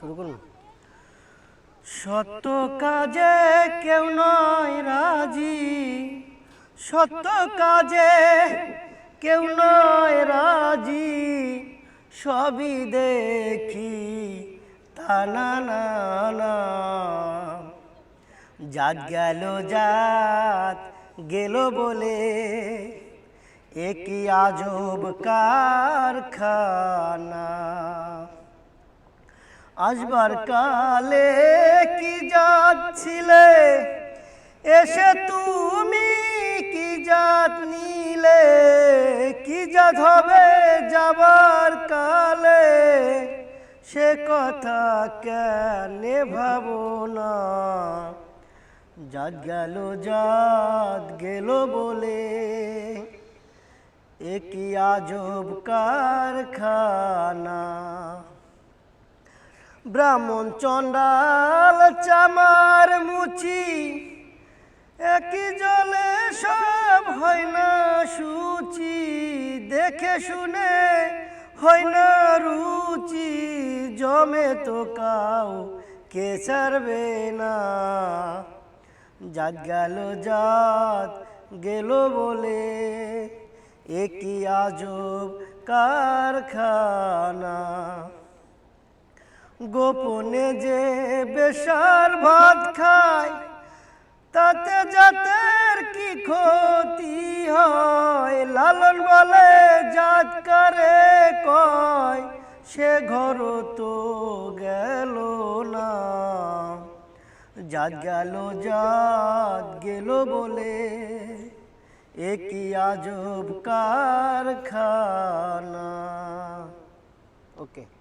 শুরু করুন। সত্য কাজে কেউ নয় রাজি। সত্য কাজে কেউ নয় রাজি। সবই দেখি তা না না জাত গেল জাত, গেল বলে। একই আজব কারখানা। আসবার কালে কি যাচ্ছিলে? এসে তুমি কি জাত নিলে? কি জাত হবে যাবার কালে? সে কথা কেন ভাবো না। জাত গেল জাত গেল বলে। একই আজব কারখানা? ব্রাহ্মণ চণ্ডাল চামার মুচি। একই জলে সব হয় না সুচি। দেখে শুনে হয় না রুচি। জমে তো কাউ কে ছাড়বে না। জাত গেল জাত, গেল বলে একই আজব কারখানা। গোপনে যে বেশার ভাত খায়, তাতে জাতের কি ক্ষতি হয়? লালন বলে জাত করে কয়? সে ঘর তো গেল না। জাত গেল জাত গেল বলে একই আজব কারখানা? ওকে